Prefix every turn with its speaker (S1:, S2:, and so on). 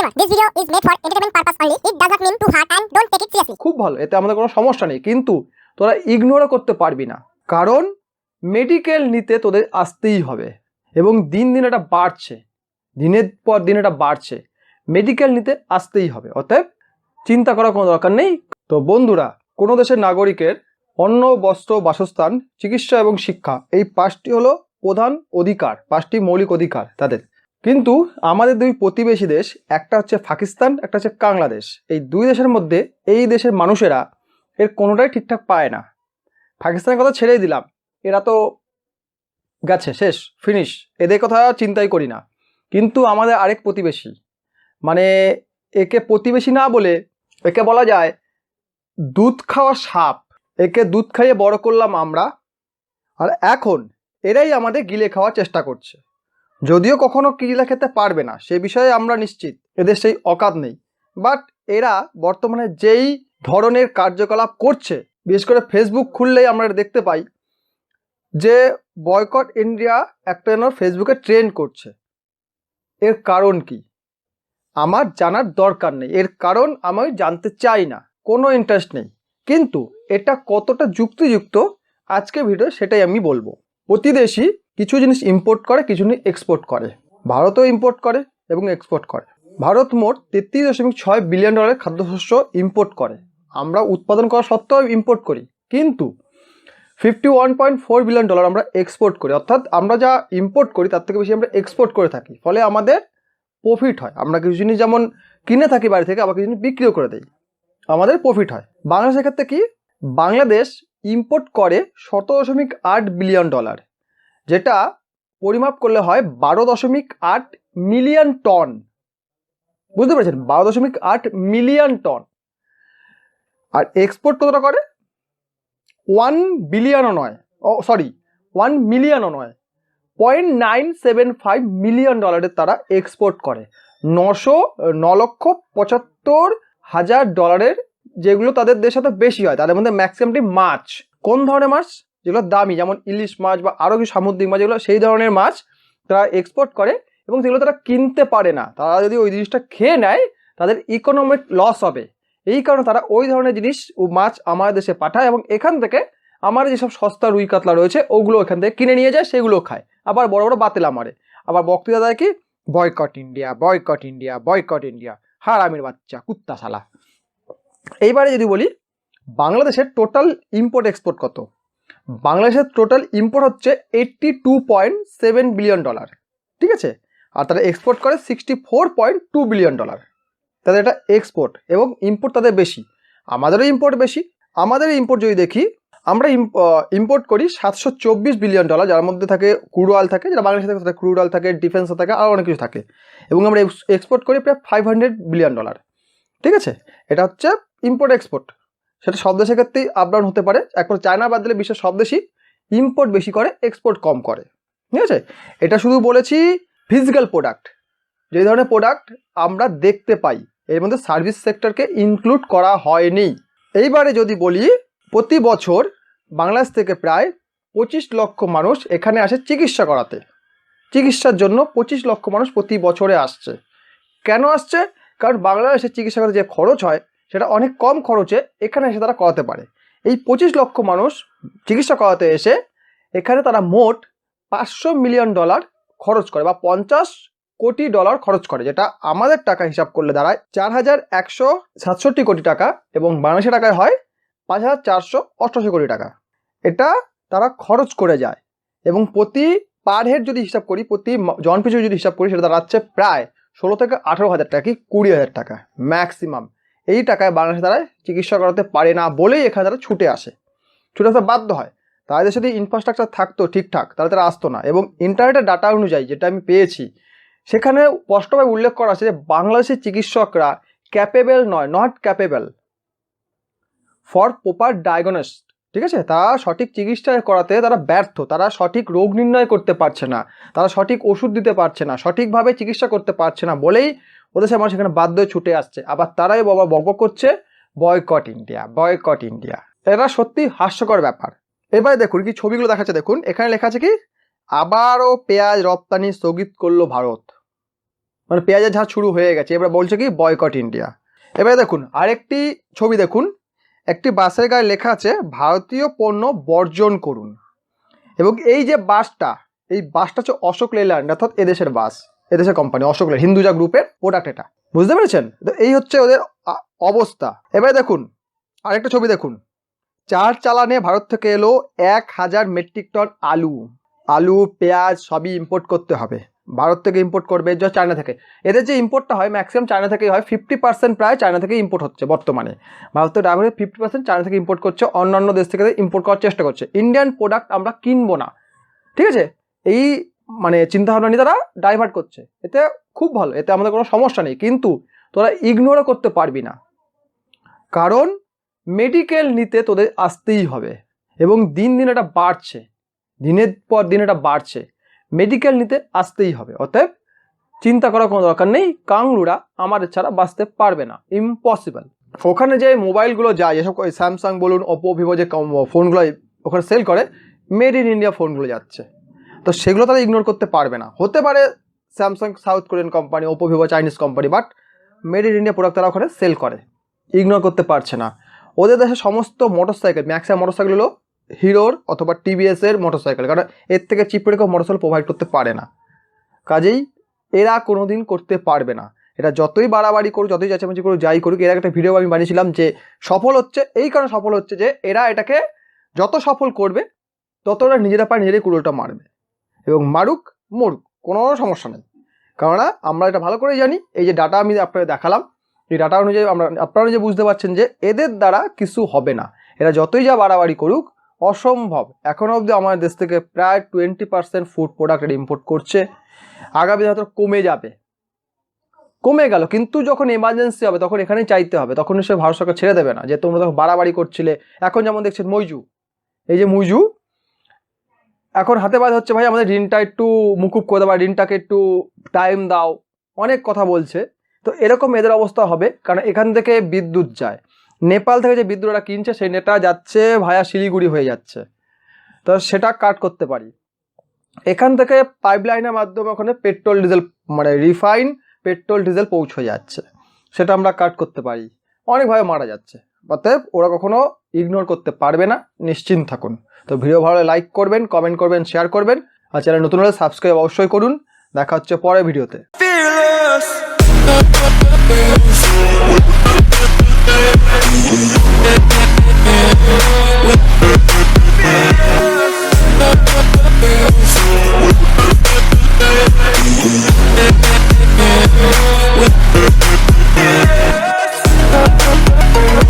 S1: Disclaimer This video is made for entertainment purpose only. It does not mean to hurt and don't take it seriously.
S2: খুব ভালো, এতে আমাদের কোনো সমস্যা নেই, কিন্তু তোরা ইগনোরও করতে পারবি না কারণ মেডিকেল নিতে তোদের আসতেই হবে, এবং দিন দিন এটা বাড়ছে, দিনের পর দিন এটা বাড়ছে মেডিকেল নিতে আসতেই হবে অতএব চিন্তা করার কোনো দরকার নেই তো বন্ধুরা, কোনো দেশের নাগরিকের অন্ন, বস্ত্র, বাসস্থান, চিকিৎসা এবং শিক্ষা, এই পাঁচটি হলো প্রধান অধিকার, পাঁচটি মৌলিক অধিকার তাদের কিন্তু আমাদের দুই প্রতিবেশী দেশ, একটা হচ্ছে পাকিস্তান, একটা হচ্ছে বাংলাদেশ। এই দুই দেশের মধ্যে এই দেশের মানুষেরা এর কোনোটাই ঠিকঠাক পায় না। পাকিস্তানের কথা ছেড়েই দিলাম। এরা তো গেছে, শেষ ফিনিশ এদের কথা চিন্তাই করি না। কিন্তু আমাদের আরেক প্রতিবেশী মানে একে প্রতিবেশী না বলে একে বলা যায় দুধ খাওয়া সাপ। একে দুধ খাইয়ে বড় করলাম আমরা। আর এখন এরাই আমাদের গিলে খাওয়ার চেষ্টা করছে। যদিও কখনো কিরিলা খেতে পারবে না, সে বিষয়ে আমরা নিশ্চিত। এদের সেই অকাত নেই। বাট এরা বর্তমানে যেই ধরনের কার্যকলাপ করছে, বিশেষ করে ফেসবুক খুললেই আমরা দেখতে পাই, যে বয়কট ইন্ডিয়া একটা যেন ফেসবুকে ট্রেন্ড করছে। এর কারণ কি? আমার জানার দরকার নেই। এর কারণ আমি জানতে চাই না। কোনো ইন্টারেস্ট নেই। কিন্তু এটা কতটা যুক্তিযুক্ত? আজকে ভিডিও সেটাই আমি বলব। প্রতিদেশী কিছু জিনিস ইম্পোর্ট করে, কিছু জিনিস এক্সপোর্ট করে। ভারতও ইম্পোর্ট করে এবং এক্সপোর্ট করে। ভারত মোট তেত্রিশ দশমিক ছয় বিলিয়ন ডলারের খাদ্যশস্য ইম্পোর্ট করে। আমরা উৎপাদন করা সত্ত্বেও ইম্পোর্ট করি। কিন্তু fifty one point four billion dollar আমরা এক্সপোর্ট করি। অর্থাৎ আমরা যা ইম্পোর্ট করি, তার থেকে বেশি আমরা এক্সপোর্ট করে থাকি। ফলে আমাদের প্রফিট হয়। আমরা কিছু জিনিস যেমন কিনে থাকি বাড়ি থেকে, আবার কিছু জিনিস বিক্রিও করে দিই। আমাদের প্রফিট হয়। বাংলাদেশের ক্ষেত্রে কি? বাংলাদেশ ইম্পোর্ট করে শত দশমিক আট বিলিয়ন ডলার যেটা পরিমাপ করলে হয় বারো দশমিক আট মিলিয়ন টন। বুঝতে পেরেছেন? বারো দশমিক আট মিলিয়ন টন। আর এক্সপোর্ট কতটা করে? ওয়ান বিলিয়নও নয়। ও সরি ওয়ান মিলিয়নও নয়। Point nine seven five million ডলারের তারা এক্সপোর্ট করে। নশো, ন লক্ষ পঁচাত্তর হাজার ডলারের যেগুলো তাদের দেশে সাথে বেশি হয়, তাদের মধ্যে ম্যাক্সিমামটি মাছ। কোন ধরনের মাছ? যেগুলো দামি, যেমন ইলিশ মাছ বা আরও কিছু সামুদ্রিক মাছ, যেগুলো সেই ধরনের মাছ তারা এক্সপোর্ট করে এবং সেগুলো তারা কিনতে পারে না। তারা যদি ওই জিনিসটা খেয়ে নেয়, তাদের ইকোনমিক লস হবে। এই কারণে তারা ওই ধরনের জিনিস ও মাছ আমার দেশে পাঠায় এবং এখান থেকে আমার যেসব সস্তা রুই কাতলা রয়েছে, ওগুলো এখান থেকে কিনে নিয়ে যায়, সেগুলো খায়। আবার বড় বড় বাতিলা মারে। আবার বক্তৃতা দেয় কি? Boycott India boycott India boycott India, হারামির বাচ্চা কুত্তা শালা এইবারে যদি বলি, বাংলাদেশের টোটাল ইম্পোর্ট এক্সপোর্ট কত? বাংলাদেশের টোটাল ইম্পোর্ট হচ্ছে eighty two point seven billion dollar ঠিক আছে? আর তারা এক্সপোর্ট করে sixty four point two billion dollar তাদের এটা এক্সপোর্ট এবং ইম্পোর্ট তাদের বেশি। আমাদেরও ইম্পোর্ট বেশি আমাদের ইম্পোর্ট যদি দেখি, আমরা ইম্পোর্ট করি সাতশো চব্বিশ বিলিয়ন ডলার যার মধ্যে থাকে ক্রুড অয়েল থাকে যারা বাংলাদেশে থাকে ক্রুড অয়েল থাকে ডিফেন্সে থাকে, আরও অনেক কিছু থাকে। এবং আমরা এক্সপোর্ট করি প্রায় ফাইভ হান্ড্রেড বিলিয়ন ডলার ঠিক আছে? এটা হচ্ছে ইম্পোর্ট এক্সপোর্ট সেটা সব দেশের ক্ষেত্রেই আপডাউন হতে পারে। এখন চায়না বাদ দিলে বিশ্বের সব দেশই ইম্পোর্ট বেশি করে এক্সপোর্ট কম করে। ঠিক আছে? এটা শুধু বলেছি ফিজিক্যাল প্রোডাক্ট যে ধরনের প্রোডাক্ট আমরা দেখতে পাই, এর মধ্যে সার্ভিস সেক্টরকে ইনক্লুড করা হয়নি। এইবারে যদি বলি, প্রতি বছর বাংলাদেশ থেকে প্রায় পঁচিশ লক্ষ মানুষ এখানে আসে চিকিৎসা করাতে। চিকিৎসার জন্য পঁচিশ লক্ষ মানুষ প্রতি বছরে আসছে। কেন আসছে? কারণ বাংলাদেশে চিকিৎসা করতে যে খরচ হয় সেটা অনেক কম খরচে এখানে এসে তারা করাতে পারে। এই পঁচিশ লক্ষ মানুষ চিকিৎসা করাতে এসে এখানে তারা মোট পাঁচশো মিলিয়ন ডলার খরচ করে বা পঞ্চাশ কোটি ডলার খরচ করে, যেটা আমাদের টাকা হিসাব করলে দাঁড়ায় চার হাজার একশো সাতষট্টি কোটি টাকা এবং বাংলাদেশের টাকায় হয় পাঁচ হাজার চারশো অষ্টআশি কোটি টাকা। এটা তারা খরচ করে যায় এবং প্রতি পার হেড যদি হিসাব করি, প্রতি জন পিছু যদি হিসাব করি, সেটা দাঁড়াচ্ছে প্রায় ষোলো থেকে আঠেরো হাজার টাকা কি কুড়ি হাজার টাকা ম্যাক্সিমাম এই টাকায় বাংলাদেশে তারা চিকিৎসা করাতে পারে না বলেই এখানে তারা ছুটে আসে। ছুটে আসতে বাধ্য হয়। তাদের যদি ইনফ্রাস্ট্রাকচার থাকতো ঠিকঠাক তাহলে তারা আসতো না এবং ইন্টারনেটের ডাটা অনুযায়ী যেটা আমি পেয়েছি, সেখানে স্পষ্টভাবে উল্লেখ করা আছে যে বাংলাদেশের চিকিৎসকরা ক্যাপেবেল নয় not capable for proper diagnosed ঠিক আছে? তারা সঠিক চিকিৎসা করাতে তারা ব্যর্থ, তারা সঠিক রোগ নির্ণয় করতে পারছে না, তারা সঠিক ওষুধ দিতে পারছে না, সঠিকভাবে চিকিৎসা করতে পারছে না বলেই ওদের সাথে মানুষ এখানে বাধ্য ছুটে আসছে। আবার তারাই বাবা বক করছে বয়কট ইন্ডিয়া বয়কট ইন্ডিয়া এটা সত্যি হাস্যকর ব্যাপার। এবারে দেখুন, কি ছবিগুলো দেখাচ্ছে দেখুন। এখানে লেখা আছে কি? আবারও পেঁয়াজ রপ্তানি স্থগিত করল ভারত। মানে পেঁয়াজের ঝাঁজ শুরু হয়ে গেছে। এবার বলছে কি? বয়কট ইন্ডিয়া এবারে দেখুন, আরেকটি ছবি দেখুন। একটি বাসের গায়ে লেখা আছে, ভারতীয় পণ্য বর্জন করুন। এবং এই যে বাসটা, এই বাসটা হচ্ছে অশোক লেল্যান্ড, অর্থাৎ এদেশের বাস। এদেশের কোম্পানি অশোক লেল্যান্ড হিন্দুজা গ্রুপের প্রোডাক্ট এটা। বুঝতে পেরেছেন? তো এই হচ্ছে ওদের অবস্থা। এবারে দেখুন, আরেকটা ছবি দেখুন। চার চালানে ভারত থেকে এলো এক হাজার মেট্রিক টন আলু। আলু, পেঁয়াজ সবই ইম্পোর্ট করতে হবে। ভারত থেকে ইম্পোর্ট করবে যা চায়না থেকে। এদের যে ইম্পোর্টটা হয় ম্যাক্সিমাম চায়না থেকেই হয় ফিফটি পার্সেন্ট প্রায় চায়না থেকে ইম্পোর্ট হচ্ছে বর্তমানে। ভারত থেকে ড্রাগনের ফিফটি পার্সেন্ট চায়না থেকে ইম্পোর্ট করছে, অন্যান্য দেশ থেকে ইম্পোর্ট করার চেষ্টা করছে। ইন্ডিয়ান প্রোডাক্ট আমরা কিনবো না। ঠিক আছে? এই মানে চিন্তাভাবনা নিয়ে তারা ডাইভার্ট করছে। এতে খুব ভালো, এতে আমাদের কোনো সমস্যা নেই। কিন্তু তোরা ইগনোরও করতে পারবি না। কারণ মেডিকেল নিতে তোদের আসতেই হবে এবং দিন দিন এটা বাড়ছে। দিনের পর দিন এটা বাড়ছে। মেডিকেল নিতে আসতেই হবে। অতএব চিন্তা করার কোনো দরকার নেই। কাংলুরা আমাদের ছাড়া বাঁচতে পারবে না। ইম্পসিবল ওখানে যে মোবাইলগুলো যায়, যেসব স্যামসাং বলুন ওপো ভিভো যে ফোনগুলো ওখানে সেল করে মেড ইন ইন্ডিয়া ফোনগুলো যাচ্ছে। তো সেগুলো তারা ইগনোর করতে পারবে না। হতে পারে Samsung South Korean company Oppo Vivo Chinese company but made in India product তারা ওখানে সেল করে। ইগনোর করতে পারছে না। ওদের দেশে সমস্ত মোটরসাইকেল ম্যাক্সিমাম মোটরসাইকেল হলো হিরোর অথবা টিভিএস এর মোটরসাইকেল কারণ এর থেকে চিপ রেখে মোটরসাইকেল প্রোভাইড করতে পারে না। কাজেই এরা কোনো দিন করতে পারবে না। এটা যতই বাড়াবাড়ি করুক, যতই চেঁচামেচি করুক, যাই করুক, এর একটা ভিডিও আমি বানিয়েছিলাম যে সফল হচ্ছে, এই কারণে সফল হচ্ছে যে এরা এটাকে যত সফল করবে তত ওরা নিজেরা পায় নিজেরাই কুড়োলটা মারবে। এবং মারুক, মরুক, কোনো সমস্যা নেই। কেননা, আমরা এটা ভালো করে জানি, এই যে ডাটা আমি আপনাকে দেখালাম, এই ডাটা অনুযায়ী আমরা, আপনারা যে বুঝতে পারছেন যে এদের দ্বারা কিছু হবে না। এরা যতই যা বাড়াবাড়ি করুক, অসম্ভব। এখনও অবধি আমাদের দেশ থেকে প্রায় টোয়েন্টি পার্সেন্ট ফুড প্রোডাক্ট এটা ইম্পোর্ট করছে। আগামী হয়তো কমে যাবে। কমে গেল, কিন্তু যখন এমার্জেন্সি হবে, তখন এখানেই চাইতে হবে। তখন সে ভারত সরকার ছেড়ে দেবে না যে তোমরা তখন বাড়াবাড়ি করছিলে। এখন যেমন দেখছেন মইজু এই যে মুইজু এখন হাতে বাদ হচ্ছে ভাই আমাদের ঋণটা একটু মুকুব করে দাও, বা ঋণটাকে একটু টাইম দাও। অনেক কথা বলছে। তো এরকম এদের অবস্থা হবে, কারণ এখান থেকে বিদ্যুৎ যায়। নেপাল থেকে যে বিদ্যুৎ ওরা কিনছে, সেই নেটা যাচ্ছে ভায়া শিলিগুড়ি হয়ে যাচ্ছে। তো সেটা কাট করতে পারি। এখান থেকে পাইপলাইনের মাধ্যমে ওখানে পেট্রোল ডিজেল মানে রিফাইন পেট্রোল ডিজেল পৌঁছে যাচ্ছে। সেটা আমরা কাট করতে পারি। অনেকভাবে মারা যাচ্ছে। অতএব ওরা কখনো ইগনোর করতে পারবে না, নিশ্চিন্ত থাকুন। তো ভিডিও ভালো লাইক করবেন কমেন্ট করবেন শেয়ার করবেন, আর চ্যানেল নতুন হলে সাবস্ক্রাইব অবশ্যই করুন। দেখা হচ্ছে পরের ভিডিওতে.